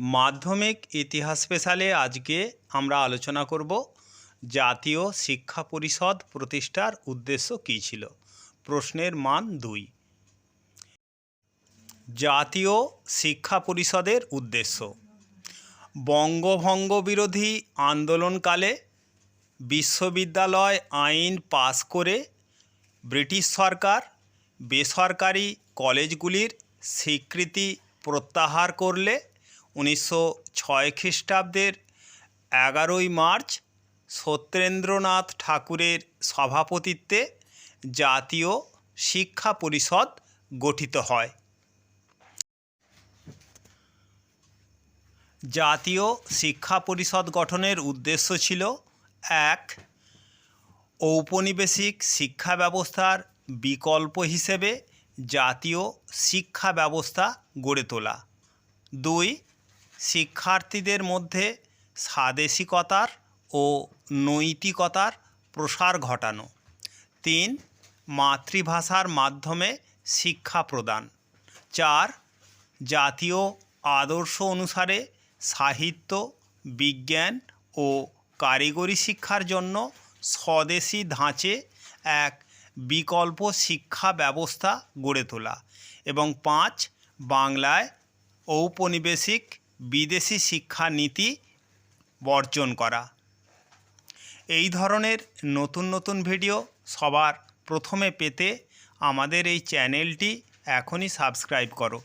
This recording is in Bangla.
মাধ্যমিক ইতিহাস স্পেশালে আজকে আমরা আলোচনা করব জাতীয় শিক্ষা পরিষদ প্রতিষ্ঠার উদ্দেশ্য কী ছিল? প্রশ্নের মান দুই। জাতীয় শিক্ষা পরিষদের উদ্দেশ্য। বঙ্গভঙ্গ বিরোধী আন্দোলনকালে বিশ্ববিদ্যালয় আইন পাস করে ব্রিটিশ সরকার বেসরকারি কলেজগুলির স্বীকৃতি প্রত্যাহার করলে উনিশশো ছয় খ্রিস্টাব্দের এগারোই মার্চ সত্যেন্দ্রনাথ ঠাকুরের সভাপতিত্বে জাতীয় শিক্ষা পরিষদ গঠিত হয়। জাতীয় শিক্ষা পরিষদ গঠনের উদ্দেশ্য ছিল, এক, ঔপনিবেশিক শিক্ষা ব্যবস্থার বিকল্প হিসেবে জাতীয় শিক্ষা ব্যবস্থা গড়ে তোলা। দুই শিক্ষার্থীদের মধ্যে স্বাদেশিকতার ও নৈতিকতার প্রসার ঘটানো। তিন, মাতৃভাষার মাধ্যমে শিক্ষা প্রদান। চার, জাতীয় আদর্শ অনুসারে সাহিত্য, বিজ্ঞান ও কারিগরি শিক্ষার জন্য স্বদেশি ধাঁচে এক বিকল্প শিক্ষা ব্যবস্থা গড়ে তোলা। এবং পাঁচ, বাংলায় ঔপনিবেশিক বিদেশি শিক্ষা নীতি বর্জন করা। এই ধরনের নতুন নতুন ভিডিও সবার প্রথমে পেতে আমাদের এই চ্যানেলটি এখনই সাবস্ক্রাইব করো।